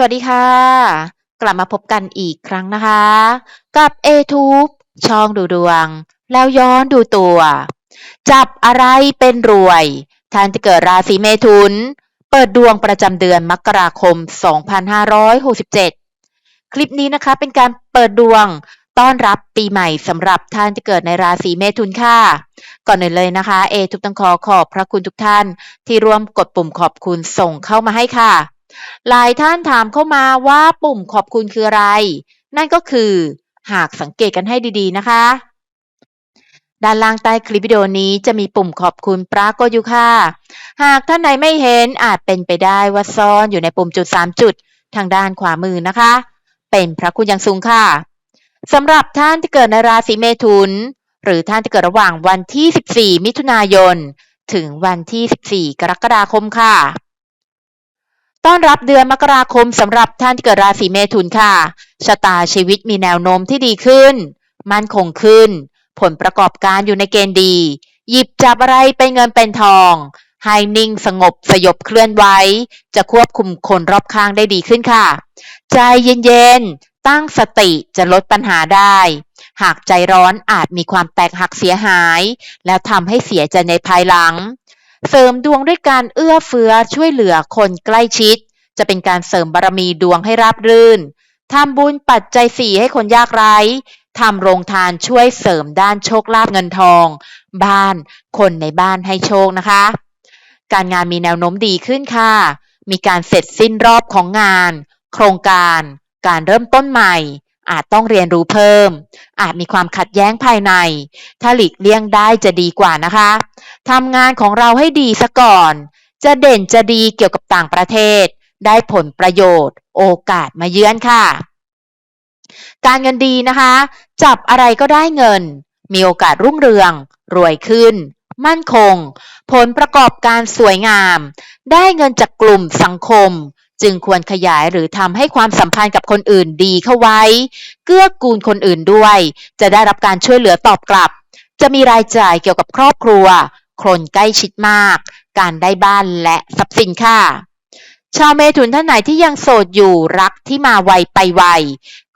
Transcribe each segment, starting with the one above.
สวัสดีค่ะ กลับมาพบกันอีกครั้งนะคะ กับ A-Tube ช่องดูดวง แล้วย้อนดูตัว จับอะไรเป็นรวย ท่านจะเกิดราศีเมถุน เปิดดวงประจำเดือนมกราคม 2567 คลิปนี้นะคะเป็นการเปิดดวงต้อนรับปีใหม่สำหรับท่านที่เกิดในราศีเมถุนค่ะ ก่อนอื่นเลยนะคะ เอทุกต้องขอขอบพระคุณทุกท่านที่ร่วมกดปุ่มขอบคุณส่งเข้ามาให้ค่ะ หลายท่านถามเข้ามาว่าปุ่มขอบคุณคืออะไร นั่นก็คือ หากสังเกตกันให้ดีๆนะคะ ด้านล่างใต้คลิปวิดีโอนี้จะมีปุ่มขอบคุณปรากฏอยู่ค่ะ หากท่านไหนไม่เห็นอาจเป็นไปได้ว่าซ่อนอยู่ในปุ่มจุด 3 จุด ทางด้านขวามือนะคะ เป็นพระคุณอย่างสูงค่ะสำหรับท่านที่เกิดในราศีเมถุน หรือท่านที่เกิดระหว่างวันที่ 14 มิถุนายน ถึงวันที่ 14 กรกฎาคมค่ะ ต้อนรับเดือนมกราคมสำหรับท่านที่เกิดราศีเมถุนค่ะ ชะตาชีวิตมีแนวโน้มที่ดีขึ้น มั่นคงขึ้น ผลประกอบการอยู่ในเกณฑ์ดี หยิบจับอะไรเป็นเงินเป็นทอง ให้นิ่งสงบสยบเคลื่อนไว้ จะควบคุมคนรอบข้างได้ดีขึ้นค่ะ ใจเย็นๆ ตั้งสติจะลดปัญหาได้ หากใจร้อนอาจมีความแตกหักเสียหาย แล้วทำให้เสียใจในภายหลัง เสริมดวงด้วยการเอื้อเฟื้อช่วยเหลือคนใกล้ชิด จะเป็นการเสริมบารมีดวงให้ราบรื่นทำบุญปัจจัยสี่ให้คนยากไร้ทำโรงทานช่วยเสริมด้านโชคลาภเงินทอง บ้านคนในบ้านให้โชคนะคะ การงานมีแนวโน้มดีขึ้นค่ะ มีการเสร็จสิ้นรอบของงาน โครงการ การเริ่มต้นใหม่ อาจต้องเรียนรู้เพิ่ม อาจมีความขัดแย้งภายใน ถ้าหลีกเลี่ยงได้จะดีกว่านะคะ ทำงานของเราให้ดีซะก่อน จะเด่นจะดีเกี่ยวกับต่างประเทศ ได้ผลประโยชน์ โอกาสมาเยือนค่ะ การเงินดีนะคะ จับอะไรก็ได้เงิน มีโอกาสรุ่งเรือง รวยขึ้น มั่นคง ผลประกอบการสวยงาม ได้เงินจากกลุ่มสังคม จึงควรขยายหรือทำให้ความสัมพันธ์กับคนอื่นดีเข้าไว้ เกื้อกูลคนอื่นด้วย จะได้รับการช่วยเหลือตอบกลับจะมีรายจ่ายเกี่ยวกับครอบครัว คนใกล้ชิดมาก การได้บ้านและทรัพย์สินค่ะ ชาวเมถุนท่านไหนที่ยังโสดอยู่รักที่มาไวไปไว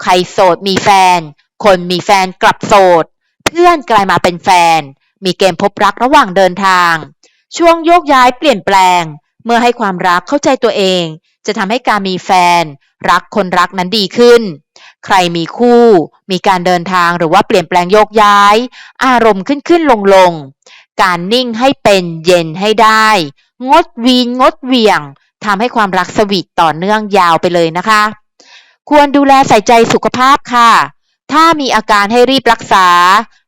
ใครโสดมีแฟน คนมีแฟนกลับโสด เพื่อนกลายมาเป็นแฟน มีเกณฑ์พบรักระหว่างเดินทาง ช่วงโยกย้ายเปลี่ยนแปลง เมื่อให้ความรักเข้าใจตัวเอง จะทำให้การมีแฟน รักคนรักนั้นดีขึ้นใครมีคู่ มีการเดินทางหรือว่าเปลี่ยนแปลงโยกย้าย อารมณ์ขึ้นขึ้นลงลง การนิ่งให้เป็นเย็นให้ได้ งดวีนงดเวียงทำให้ความรักสวีทต่อเนื่องยาวไปเลยนะคะ ควรดูแลใส่ใจสุขภาพค่ะ ถ้ามีอาการให้รีบรักษา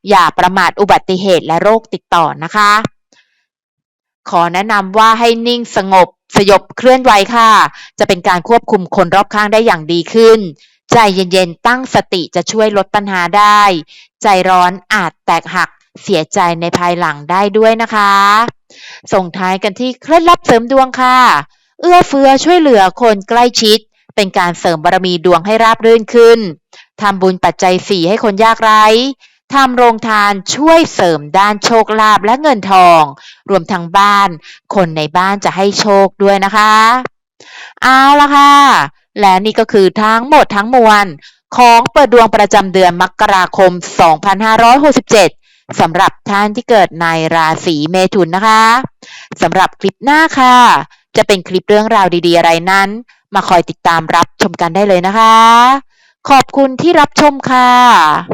อย่าประมาทอุบัติเหตุและโรคติดต่อนะคะ ขอแนะนำว่าให้นิ่งสงบสยบเคลื่อนไหวค่ะ จะเป็นการควบคุมคนรอบข้างได้อย่างดีขึ้น ใจเย็นๆตั้งสติจะช่วยลดปัญหาได้ ใจร้อนอาจแตกหัก เสียใจในภายหลังได้ด้วยนะคะ ส่งท้ายกันที่เคล็ดลับเสริมดวงค่ะ เอื้อเฟื้อช่วยเหลือคนใกล้ชิด เป็นการเสริมบารมีดวงให้ราบรื่นขึ้นทำบุญปัจจัยสี่ให้คนยากไร้ทำโรงทานช่วยเสริมด้านโชคลาภและเงินทอง รวมทั้งบ้าน คนในบ้านจะให้โชคด้วยนะคะ เอาละค่ะ และนี่ก็คือทั้งหมดทั้งมวล ของเปิดดวงประจำเดือนมกราคม 2567 สำหรับท่านที่เกิดในราศีเมถุนนะคะสำหรับคลิปหน้าค่ะ จะเป็นคลิปเรื่องราวดีๆ อะไรนั้น มาคอยติดตามรับชมกันได้เลยนะคะ ขอบคุณที่รับชมค่ะ